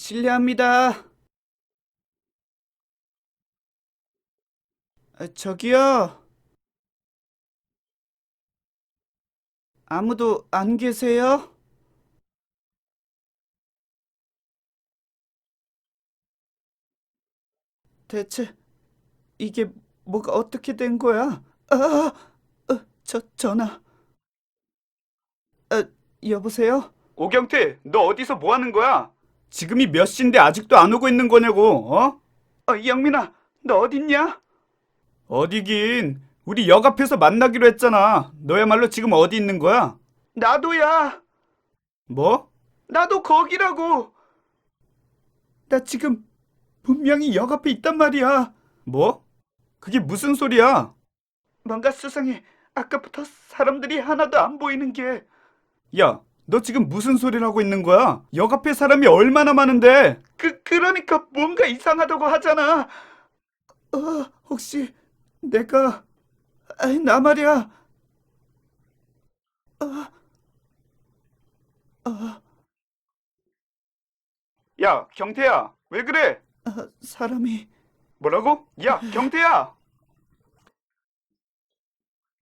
실례합니다. 아, 저기요. 아무도 안 계세요? 대체 이게 뭐가 어떻게 된 거야? 아, 어, 저 전화. 아, 여보세요? 오경태, 너 어디서 뭐 하는 거야? 지금이 몇 시인데 아직도 안 오고 있는 거냐고, 어? 어, 영민아, 너 어딨냐? 어디긴. 우리 역 앞에서 만나기로 했잖아. 너야말로 지금 어디 있는 거야? 나도야. 뭐? 나도 거기라고. 나 지금 분명히 역 앞에 있단 말이야. 뭐? 그게 무슨 소리야? 뭔가 수상해. 아까부터 사람들이 하나도 안 보이는 게. 야, 너 지금 무슨 소리를 하고 있는 거야? 역 앞에 사람이 얼마나 많은데? 그, 그러니까 뭔가 이상하다고 하잖아. 어, 혹시 내가, 아이, 나 말이야. 아, 아. 야, 경태야, 왜 그래? 아, 사람이. 뭐라고? 야, 경태야!